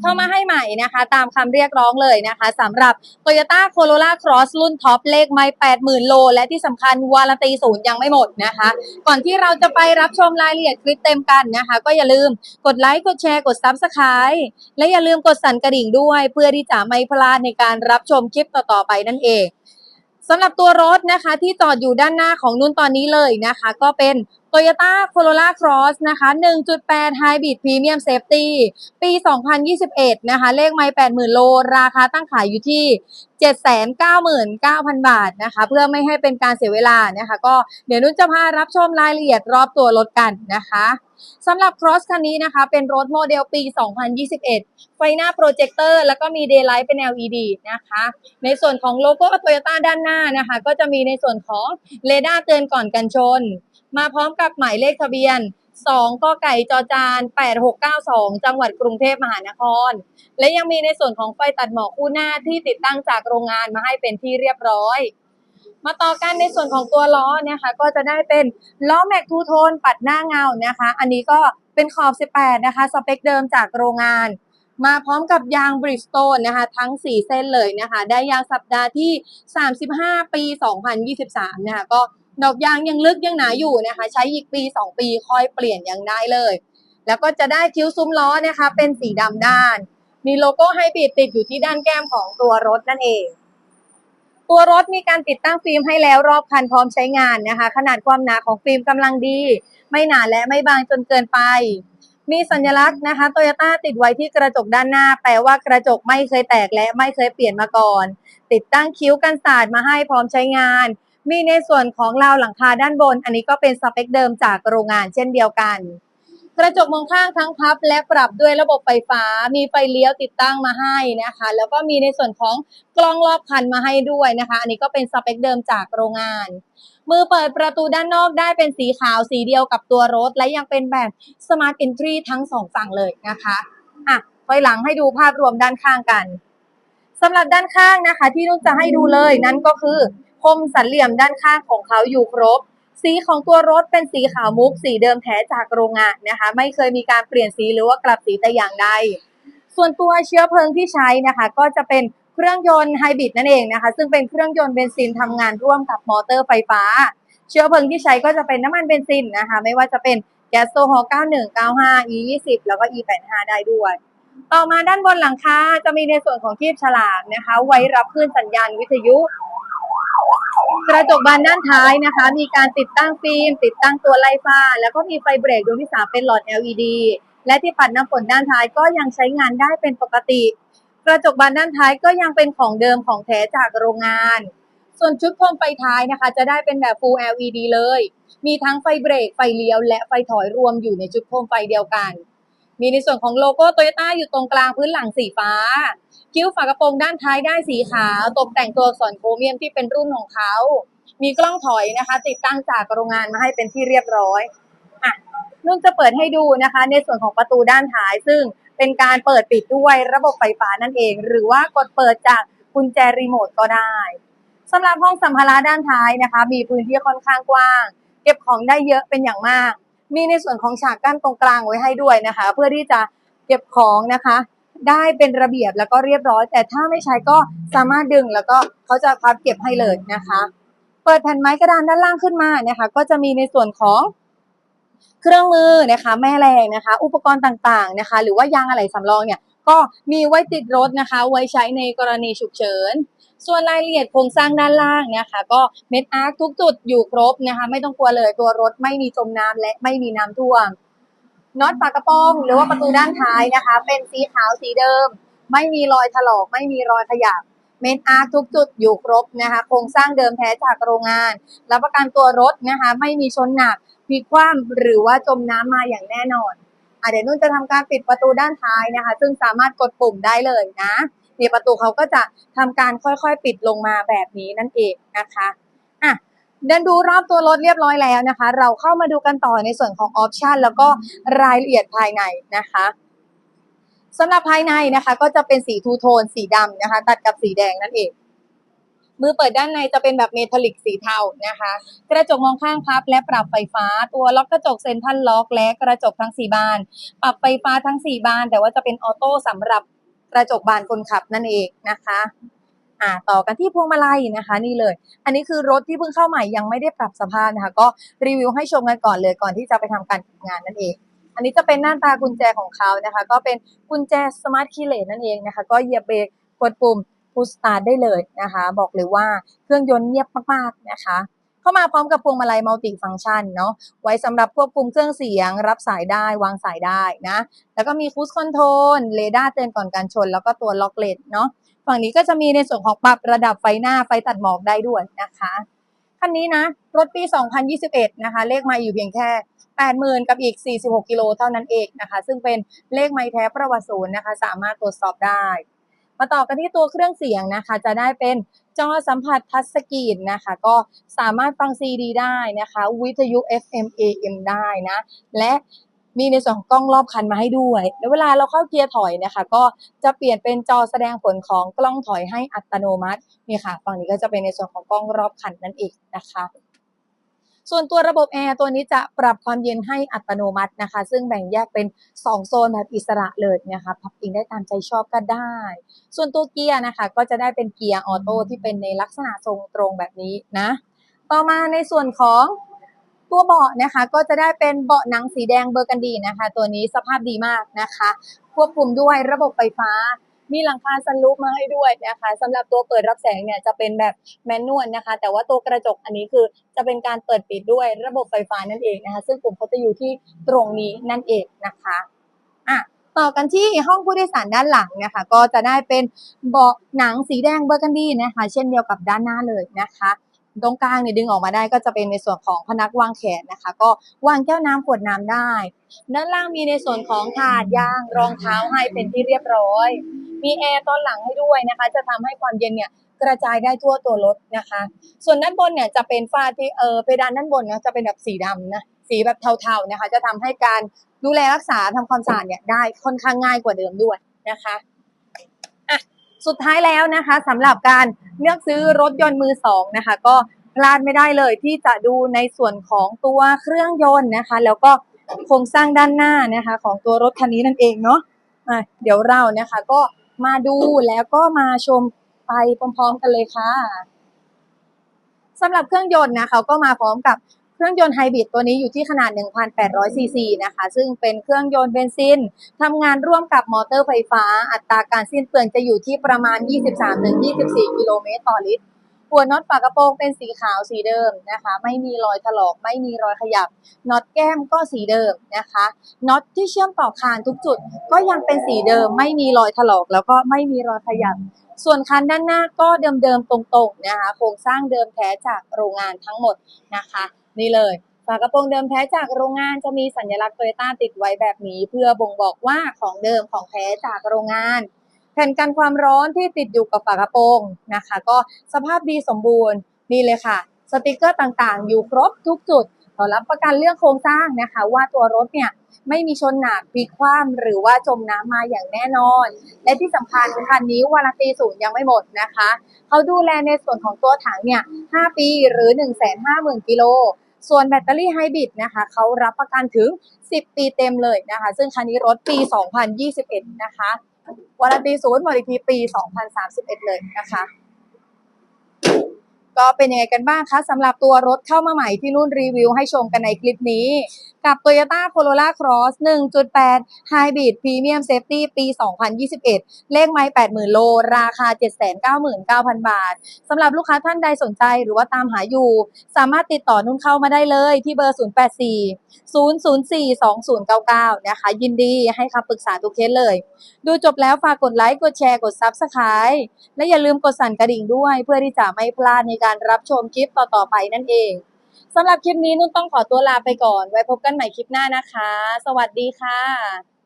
เข้ามาให้ใหม่นะคะ ตามคำเรียกร้องเลยนะคะสำหรับ Toyota Corolla Cross รุ่นท็อปเลขไม่ 80,000 โล และที่สำคัญวารันตีศูนย์ยังไม่หมดนะคะ ก่อนที่เราจะไปรับชมรายละเอียดคลิปเต็มกันนะคะ ก็อย่าลืมกดไลค์ กดแชร์ กด Subscribe และอย่าลืมกดสั่นกระดิ่งด้วย เพื่อที่จะไม่พลาดในการรับชมคลิปต่อๆไปนั่นเองสำหรับตัวรถนะคะที่จอดอยู่ด้านหน้าของนุ่นตอนนี้เลยนะคะ ก็เป็น Toyota Corolla Cross นะคะ 1.8 Hybrid Premium Safety ปี 2021 นะคะ เลขไม่80,000 โล ราคาตั้งขายอยู่ที่ 799,000 บาทนะคะ เพื่อไม่ให้เป็นการเสียเวลานะคะ ก็เดี๋ยวนุ่นจะพารับชมรายละเอียดรอบตัวรถกันนะคะสำหรับ Cross คันนี้นะคะ เป็นรถโมเดลปี 2021 ไฟหน้าโปรเจคเตอร์แล้วก็มี Daylight เป็น LED นะคะ ในส่วนของโลโก้ Toyota ด้านหน้านะคะ ก็จะมีในส่วนของเรดาร์เตือนก่อนกันชน มาพร้อมกับหมายเลขทะเบียน2กไก่จอจาน8692 จังหวัดกรุงเทพมหานคร และยังมีในส่วนของไฟตัดหมอกคู่หน้าที่ติดตั้งจากโรงงานมาให้เป็นที่เรียบร้อย มาต่อกันในส่วนของตัวล้อนะคะก็จะได้เป็นล้อแม็กทูโทนปัดหน้าเงานะคะ อันนี้ก็เป็นขอบ 18 นะคะ สเปคเดิมจากโรงงาน มาพร้อมกับยางบริสโตนนะคะ ทั้ง 4 เส้นเลยนะคะ ได้ยางสัปดาห์ที่ 35 ปี 2023 นะคะก็ ดอกยางยังลึกยังหนาอยู่นะคะ ใช้อีกปี 2 ปีค่อยเปลี่ยนยังได้เลย แล้วก็จะได้คิ้วซุ้มล้อนะคะ เป็นสีดำด้าน มีโลโก้ไฮบริดติดอยู่ที่ด้านแก้มของตัวรถนั่นเอง ตัวรถมีการติดตั้งฟิล์มให้แล้วรอบคันพร้อมใช้งานนะคะ ขนาดความหนาของฟิล์มกำลังดี ไม่หนาและไม่บางจนเกินไปมีสัญลักษณ์นะคะโตโยต้าติดไว้ที่กระจกด้านหน้า แปลว่ากระจกไม่เคยแตกและไม่เคยเปลี่ยนมาก่อน ติดตั้งคิ้วกันสาดมาให้พร้อมใช้งาน มีในส่วนของราวหลังคาด้านบน อันนี้ก็เป็นสเปคเดิมจากโรงงานเช่นเดียวกัน กระจกมองข้างทั้งพับและปรับด้วยระบบไฟฟ้า มีไฟเลี้ยวติดตั้งมาให้นะคะ แล้วก็มีในส่วนของกล้องรอบคันมาให้ด้วยนะคะ อันนี้ก็เป็นสเปคเดิมจากโรงงานมือเปิดประตูด้านนอกได้เป็นสีขาวสีเดียวกับตัวรถ และยังเป็นแบบ Smart Entry ทั้งสองฝั่งเลยนะคะอะถอยหลังให้ดูภาพรวมด้านข้างกันสำหรับด้านข้างนะคะ ที่นุ่นจะให้ดูเลยนั่นก็คือ คมสันเหลี่ยมด้านข้างของเขาอยู่ครบ สีของตัวรถเป็นสีขาวมุก สีเดิมแท้จากโรงงานนะคะ ไม่เคยมีการเปลี่ยนสีหรือว่ากลับสีแต่อย่างใด ส่วนตัวเชื้อเพลิงที่ใช้นะคะ ก็จะเป็นเครื่องยนต์ไฮบริดนั่นเองนะคะ ซึ่งเป็นเครื่องยนต์เบนซินทำงานร่วมกับมอเตอร์ไฟฟ้า เชื้อเพลิงที่ใช้ก็จะเป็นน้ำมันเบนซินนะคะ ไม่ว่าจะเป็นแก๊สโซฮอล์91 95 E20 แล้วก็ E85 ได้ด้วย ต่อมาด้านบนหลังคาจะมีในส่วนของคีบฉลากนะคะ ไว้รับคลื่นสัญญาณวิทยุ กระจกบานด้านท้ายนะคะ มีการติดตั้งฟิล์มติดตั้งตัวไล่ฟ้า แล้วก็มีไฟเบรกดวงที่สามเป็นหลอด LED และที่ปัดน้ำฝนด้านท้ายก็ยังใช้งานได้เป็นปกติ กระจกบานด้านท้ายก็ยังเป็นของเดิมของแท้จากโรงงาน ส่วนชุดโคมไฟท้ายนะคะ จะได้เป็นแบบ Full LED เลย มีทั้งไฟเบรกไฟเลี้ยว และไฟถอยรวมอยู่ในชุดโคมไฟเดียวกัน มีในส่วนของโลโก้โตโยต้าอยู่ตรงกลางพื้นหลังสีฟ้า คิ้วฝากระโปรงด้านท้ายได้สีขาวตกแต่งตัวอักษรโครเมียมที่เป็นรุ่นของเขา มีกล้องถอยนะคะ ติดตั้งจากโรงงานมาให้เป็นที่เรียบร้อยอะนุ่นจะเปิดให้ดูนะคะ ในส่วนของประตูด้านท้าย ซึ่งเป็นการเปิดปิดด้วยระบบไฟฟ้านั่นเอง หรือว่ากดเปิดจากกุญแจรีโมทก็ได้สำหรับห้องสัมภาระด้านท้ายนะคะ มีพื้นที่ค่อนข้างกว้าง เก็บของได้เยอะเป็นอย่างมาก มีในส่วนของฉากกั้นตรงกลางไว้ให้ด้วยนะคะ เพื่อที่จะเก็บของนะคะ ได้เป็นระเบียบแล้วก็เรียบร้อย แต่ถ้าไม่ใช้ก็สามารถดึงแล้วก็เขาจะพับเก็บให้เลยนะคะ เปิดแผ่นไม้กระดานด้านล่างขึ้นมานะคะ ก็จะมีในส่วนของเครื่องมือนะคะแม่แรงนะคะ อุปกรณ์ต่างๆนะคะ หรือว่ายางอะไหล่สำรองเนี่ยก็มีไว้ติดรถนะคะ ไว้ใช้ในกรณีฉุกเฉิน ส่วนรายละเอียดโครงสร้างด้านล่างนะคะ ก็เม็ดอาร์คทุกจุดอยู่ครบนะคะ ไม่ต้องกลัวเลยตัวรถไม่มีจมน้ำและไม่มีน้ำท่วม น็อตฝากระโปรงหรือว่าประตูด้านท้ายนะคะ เป็นสีขาวสีเดิม ไม่มีรอยถลอก ไม่มีรอยขยับเมนอาร์ทุกจุดอยู่ครบนะคะ โครงสร้างเดิมแท้จากโรงงานรับประกันตัวรถนะคะ ไม่มีชนหนักพลิกคว่ำหรือว่าจมน้ำมาอย่างแน่นอนอะเดี๋ยวนุ่นจะทำการปิดประตูด้านท้ายนะคะ ซึ่งสามารถกดปุ่มได้เลยนะเนี่ยประตูเขาก็จะทำการค่อยๆ ปิดลงมาแบบนี้นั่นเองนะคะอะ เดินดูรอบตัวรถเรียบร้อยแล้วนะคะ เราเข้ามาดูกันต่อในส่วนของออปชันแล้วก็รายละเอียดภายในนะคะสำหรับภายในนะคะก็จะเป็นสีทูโทนสีดำนะคะ ตัดกับสีแดงนั่นเอง มือเปิดด้านในจะเป็นแบบเมทัลลิกสีเทานะคะ กระจกมองข้างพับและปรับไฟฟ้า ตัวล็อกกระจกเซ็นทรัลล็อกและกระจกทั้ง 4 บาน ปรับไฟฟ้าทั้ง 4 บาน แต่ว่าจะเป็นออโต้สำหรับกระจกบานคนขับนั่นเองนะคะ อ่าต่อกันที่พวงมาลัยนะคะนี่เลย อันนี้คือรถที่เพิ่งเข้าใหม่ยังไม่ได้ปรับสภาพนะคะ ก็รีวิวให้ชมกันก่อนเลยก่อนที่จะไปทำการทำงานนั่นเอง อันนี้จะเป็นหน้าตากุญแจของเขานะคะ ก็เป็นกุญแจสมาร์ทคีย์เลสนั่นเองนะคะ ก็เหยียบเบรกกดปุ่มพุชสตาร์ทได้เลยนะคะ บอกเลยว่าเครื่องยนต์เงียบมากๆนะคะเข้ามาพร้อมกับพวงมาลัยมัลติฟังก์ชันเนาะไว้สำหรับควบคุมเครื่องเสียง รับสายได้วางสายได้นะ แล้วก็มีคู i คอนโทรลเรดาร์เตือนก่อนการชน แล้วก็ตัวล็อกเลนเนาะ ฝั่งนี้ก็จะมีในส่วนของปรับระดับไฟหน้าไฟตัดหมอกได้ด้วยนะคะคันนี้นะ รถปี 2021 นะคะ เลขไมาอยู่เพียงแค่ 80,000 กับอีก 46 กิโลเท่านั้นเองนะคะ ซึ่งเป็นเลขไม้แท้ประวัติศูนย์นะคะ สามารถตรวจสอบได้ มาต่อกันที่ตัวเครื่องเสียงนะคะ จะได้เป็นจอสัมผัสทัชสกรีนนะคะ ก็สามารถฟัง CD ได้นะคะ วิทยุ FM AM ได้นะ และ มีในส่วนของกล้องรอบคันมาให้ด้วย แล้วเวลาเราเข้าเกียร์ถอยนะคะ ก็จะเปลี่ยนเป็นจอแสดงผลของกล้องถอยให้อัตโนมัตินี่ค่ะ ฝั่งนี้ก็จะเป็นในส่วนของกล้องรอบคันนั่นเองนะคะส่วนตัวระบบแอร์ตัวนี้จะปรับความเย็นให้อัตโนมัตินะคะ ซึ่งแบ่งแยกเป็น 2 โซนแบบอิสระเลยนะคะพับเองได้ตามใจชอบก็ได้ ส่วนตัวเกียร์นะคะ ก็จะได้เป็นเกียร์ออโต้ที่เป็นในลักษณะทรงตรงแบบนี้นะ ต่อมาในส่วนของ ตัวเบาะนะคะก็จะได้เป็นเบาะหนังสีแดงเบอร์กันดีนะคะ ตัวนี้สภาพดีมากนะคะ ควบคุมด้วยระบบไฟฟ้ามีหลังคาซันรูฟมาให้ด้วยนะคะสำหรับตัวเปิดรับแสงเนี่ยจะเป็นแบบแมนนวลนะคะ แต่ว่าตัวกระจกอันนี้คือจะเป็นการเปิดปิดด้วยระบบไฟฟ้านั่นเองนะคะ ซึ่งปุ่มเขาจะอยู่ที่ตรงนี้นั่นเองนะคะอะต่อกันที่ห้องผู้โดยสารด้านหลังนะคะ ก็จะได้เป็นเบาะหนังสีแดงเบอร์กันดีนะคะ เช่นเดียวกับด้านหน้าเลยนะคะ ตรงกลางเนี่ยดึงออกมาได้ก็จะเป็นในส่วนของพนักวางแขนนะคะ ก็วางแก้วน้ำขวดน้ำได้ ด้านล่างมีในส่วนของถาดย่างรองเท้าให้เป็นที่เรียบร้อย มีแอร์ตอนหลังให้ด้วยนะคะ จะทำให้ความเย็นเนี่ยกระจายได้ทั่วตัวรถนะคะ ส่วนด้านบนเนี่ยจะเป็นฝ้าที่เออเพดานด้านบนนี่ยจะเป็นแบบสีดำนะสีแบบเทาๆนะคะ จะทำให้การดูแลรักษาทำความสะอาดเนี่ยได้ค่อนข้างง่ายกว่าเดิมด้วยนะคะ สุดท้ายแล้วนะคะสำหรับการเลือกซื้อรถยนต์มือสองนะคะก็พลาดไม่ได้เลยที่จะดูในส่วนของตัวเครื่องยนต์นะคะ แล้วก็โครงสร้างด้านหน้านะคะ ของตัวรถคันนี้นั่นเองเนาะะเดี๋ยวเรานะคะก็มาดูแล้วก็มาชมไปพร้อมๆกันเลยค่ะสำหรับเครื่องยนต์นะคะก็มาพร้อมกับ เครื่องยนต์ไฮบริดตัวนี้อยู่ที่ขนาด 1,800 ซีซีนะคะ ซึ่งเป็นเครื่องยนต์เบนซินทำงานร่วมกับมอเตอร์ไฟฟ้า อัตราการสิ้นเปลืองจะอยู่ที่ประมาณ 23-24 กิโลเมตรต่อลิตรหัวน็อตฝากระโปรงเป็นสีขาวสีเดิมนะคะ ไม่มีรอยถลอกไม่มีรอยขยับน็อตแก้มก็สีเดิมนะคะน็อตที่เชื่อมต่อคานทุกจุด ก็ยังเป็นสีเดิม ไม่มีรอยถลอกแล้วก็ไม่มีรอยขยับ ส่วนคันด้านหน้าก็เดิมๆตรงๆนะคะโครงสร้างเดิมแท้จากโรงงานทั้งหมดนะคะนี่เลยฝากระโปรงเดิมแท้จากโรงงานจะมีสัญลักษณ์โตโยต้าติดไว้แบบนี้ เพื่อบ่งบอกว่าของเดิมของแท้จากโรงงาน แผ่นกันความร้อนที่ติดอยู่กับฝากระโปรงนะคะ ก็สภาพดีสมบูรณ์นี่เลยค่ะ สติกเกอร์ต่างๆ อยู่ครบทุกจุดขอรับประกันเรื่องโครงสร้างนะคะ ว่าตัวรถเนี่ย ไม่มีชนหนักพลิกคว่ำหรือว่าจมน้ำมาอย่างแน่นอน และที่สำคัญคันนี้วารันตีศูนย์ยังไม่หมดนะคะ เขาดูแลในส่วนของตัวถังเนี่ย 5 ปีหรือ 150,000 กิโล ส่วนแบตเตอรี่ไฮบริดนะคะเขารับประกันถึง 10 ปีเต็มเลยนะคะ ซึ่งคันนี้รถปี 2021 นะคะวารันตีศูนย์หมดอีกทีปี 2031 เลยนะคะ ก็เป็นยังไงกันบ้างคะสำหรับตัวรถเข้ามาใหม่ที่นุ่นรีวิวให้ชมกันในคลิปนี้ กับ Toyota Corolla Cross 1.8 Hybrid Premium Safety ปี 2021 เลขไม้80,000 โล ราคา 799,000 บาทสำหรับลูกค้าท่านใดสนใจหรือว่าตามหาอยู่ สามารถติดต่อนุ่นเข้ามาได้เลยที่เบอร์ 084 004 2099 นะคะ ยินดีให้คำปรึกษาทุกเคสเลย ดูจบแล้วฝากกดไลค์กดแชร์กด Subscribe และอย่าลืมกดสั่นกระดิ่งด้วย เพื่อที่จะไม่พลาดในการการรับชมคลิปต่อๆไปนั่นเองสำหรับคลิปนี้นุ่นต้องขอตัวลาไปก่อน ไว้พบกันใหม่คลิปหน้านะคะ สวัสดีค่ะ